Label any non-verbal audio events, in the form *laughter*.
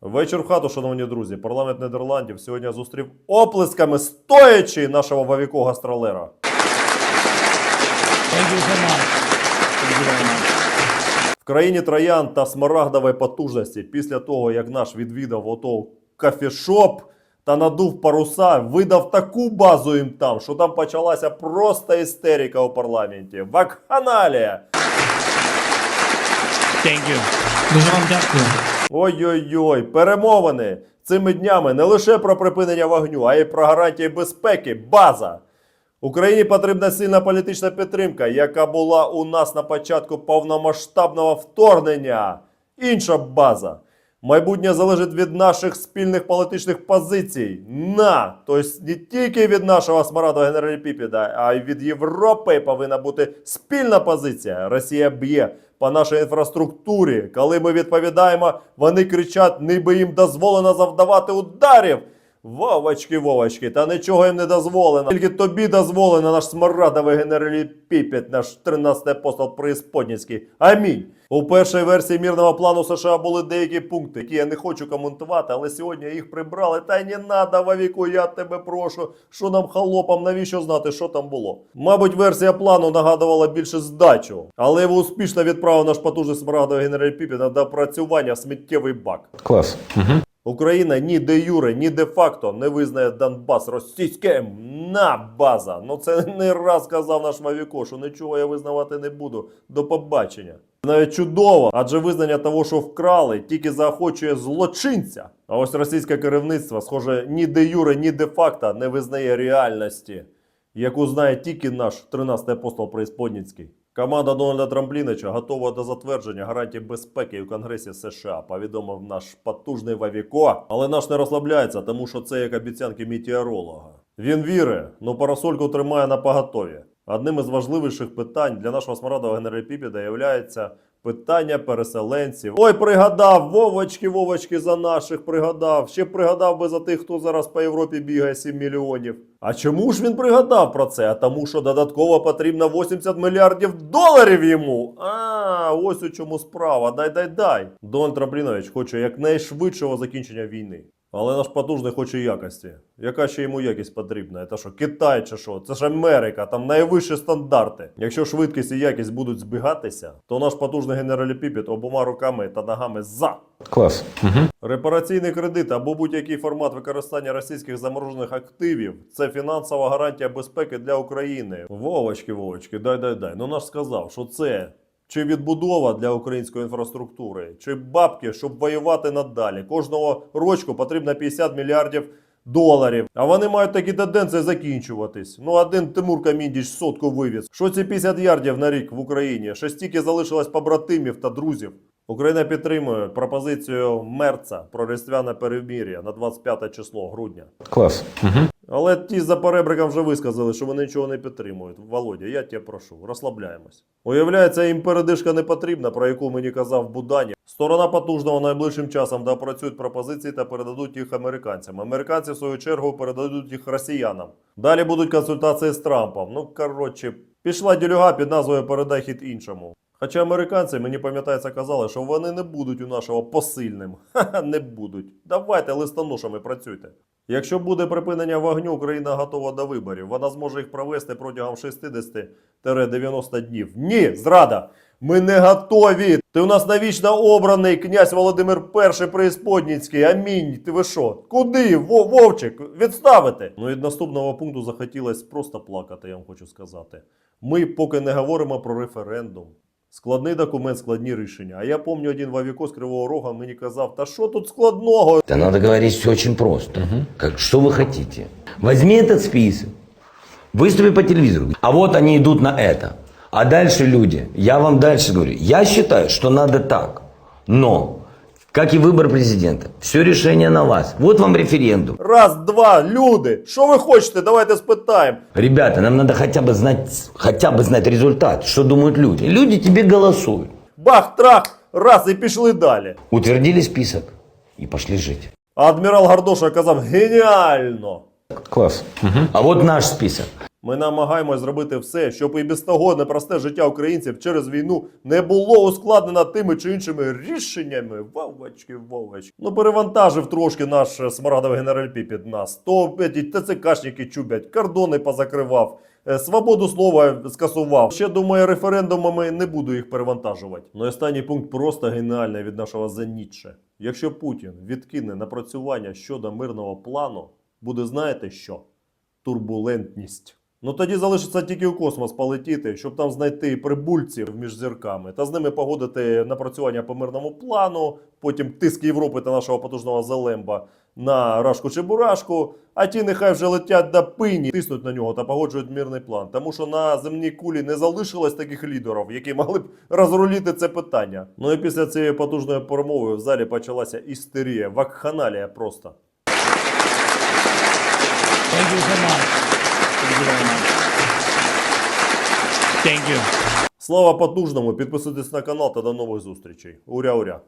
Вечір в хату, шановні друзі. Парламент Нідерландів сьогодні зустрів оплесками стоячи нашого Вавіко гастролера. В країні троян та смарагдової потужності після того, як наш відвідав ото кафешоп та надув паруса, видав таку базу їм там, що там почалася просто істерика у парламенті. Вакханалія! Дуже вам дякую. Ой-ой-ой, перемовини цими днями не лише про припинення вогню, а й про гарантії безпеки. База. Україні потрібна сильна політична підтримка, яка була у нас на початку повномасштабного вторгнення. Інша база. Майбутнє залежить від наших спільних політичних позицій. На, тобто не тільки від нашого смараду генераліпіпіда, а й від Європи повинна бути спільна позиція. Росія б'є по нашій інфраструктурі. Коли ми відповідаємо, вони кричать, ніби їм дозволено завдавати ударів. Вовочки, Вовочки, та нічого їм не дозволено. Тільки тобі дозволено наш смарадовий генераліпіпід, наш 13-й апостол Преісподнівський. Амінь. У першій версії мірного плану США були деякі пункти, які я не хочу коментувати, але сьогодні їх прибрали. Та не надо, Вавіку, я тебе прошу. Що нам холопам, навіщо знати, що там було? Мабуть, версія плану нагадувала більше здачу, але його успішно відправив наш потужний смарагдовий генераліпіпід на допрацювання в сміттєвий бак. Класс. Україна ні де юре, ні де факто не визнає Донбас російським на база. Ну це не раз казав наш Мавіко, що нічого я визнавати не буду. До побачення. Навіть чудово, адже визнання того, що вкрали, тільки заохочує злочинця. А ось російське керівництво, схоже, ні де юре, ні де факто не визнає реальності, яку знає тільки наш 13-й апостол Преісподнінський. Команда Дональда Трамплінича готова до затвердження гарантій безпеки у Конгресі США, повідомив наш потужний Вавіко. Але наш не розслабляється, тому що це як обіцянки метеоролога. Він вірить, но парасольку тримає на поготові. Одним із важливіших питань для нашого смарадового генераліпіпіда є питання переселенців. Ой, пригадав, Вовочки, Вовочки за наших пригадав. Ще пригадав би за тих, хто зараз по Європі бігає 7 мільйонів. А чому ж він пригадав про це? А тому, що додатково потрібно 80 мільярдів доларів йому. А, ось у чому справа. Дай, дай, дай. Дональд Трамплінович хоче якнайшвидшого закінчення війни. Але наш потужний хоче якості. Яка ще йому якість потрібна? Це що, Китай чи що? Це ж Америка, там найвищі стандарти. Якщо швидкість і якість будуть збігатися, то наш потужний генераліпіпід обома руками та ногами за. Класс. Репараційний кредит або будь-який формат використання російських заморожених активів це фінансова гарантія безпеки для України. Вовочки, Вовочки, дай дай дай. Ну наш сказав, що це чи відбудова для української інфраструктури, чи бабки, щоб воювати надалі. Кожного рочку потрібно 50 мільярдів. Доларів, а вони мають такі тенденції закінчуватись. Ну, один Тимур Каміндіч сотку вивіз. Що ці 50 ярдів на рік в Україні? Ще стільки залишилось побратимів та друзів. Україна підтримує пропозицію Мерца про різдвяне перемір'я на 25 число грудня. Класс. Але ті за перебриком вже висказали, що вони нічого не підтримують. Володя, я тебе прошу, розслабляємось. Уявляється, їм передишка не потрібна, про яку мені казав Будані. Сторона потужного найближчим часом доопрацюють пропозиції та передадуть їх американцям. Американці, в свою чергу, передадуть їх росіянам. Далі будуть консультації з Трампом. Ну, коротше, пішла ділюга під назвою Передай хід іншому. Хоча американці, мені пам'ятається, казали, що вони не будуть у нашого посильним. *laughs* Ха-ха, не будуть. Давайте листоношами працюйте. Якщо буде припинення вогню, Україна готова до виборів. Вона зможе їх провести протягом 60-90 днів. Ні, зрада! Ми не готові! Ти у нас навічно обраний князь Володимир І Преісподнінський. Амінь. Ти ви що? Куди? Вовчик, відставити! Ну від наступного пункту захотілося просто плакати, я вам хочу сказати. Ми поки не говоримо про референдум. Складний документ, складні рішення. А я пам'ятаю, один Вавіко з Кривого Рога мені казав, та що тут складного? Да надо говорить все очень просто. Как, что вы хотите? Возьми этот список, выступи по телевизору. А вот они идут на это. А дальше люди, я вам дальше говорю, я считаю, что надо так. Но, как и выбор президента, все решение на вас. Вот вам референдум. Раз, два, люди. Що ви хочете? Давайте спитаємо. Ребята, нам надо хотя бы знать, хотя бы знать результат, что думают люди. Люди тебе голосуют. Бах, трах, раз і пішли далі. Утвердили список и пошли жить. А адмірал Гардоша казав геніально. Класс. А вот наш список. Ми намагаємось зробити все, щоб і без того непросте життя українців через війну не було ускладнено тими чи іншими рішеннями. Вовочки, вовочки. Ну перевантажив трошки наш смарагдовий генеральпі під нас. То ті ТЦКшники чубять, кордони позакривав. е, Свободу слова скасував. Ще думаю, референдумами не буду їх перевантажувати. Ну і останній пункт просто геніальний від нашого Зенітше. Якщо Путін відкине напрацювання щодо мирного плану, буде знаєте що? Турбулентність. Ну тоді залишиться тільки у космос полетіти, щоб там знайти прибульців між зірками та з ними погодити напрацювання по мирному плану, потім тиск Європи та нашого потужного Зелемба на рашку чи бурашку, а ті нехай вже летять до пині, тиснуть на нього та погоджують мирний план. Тому що на земній кулі не залишилось таких лідерів, які могли б розруліти це питання. Ну і після цієї потужної промови в залі почалася істерія, вакханалія просто. Thank you so much. Thank you very much. Thank. Слава потужному! Підписуйтесь на канал та до нових зустрічей. Уря-уря!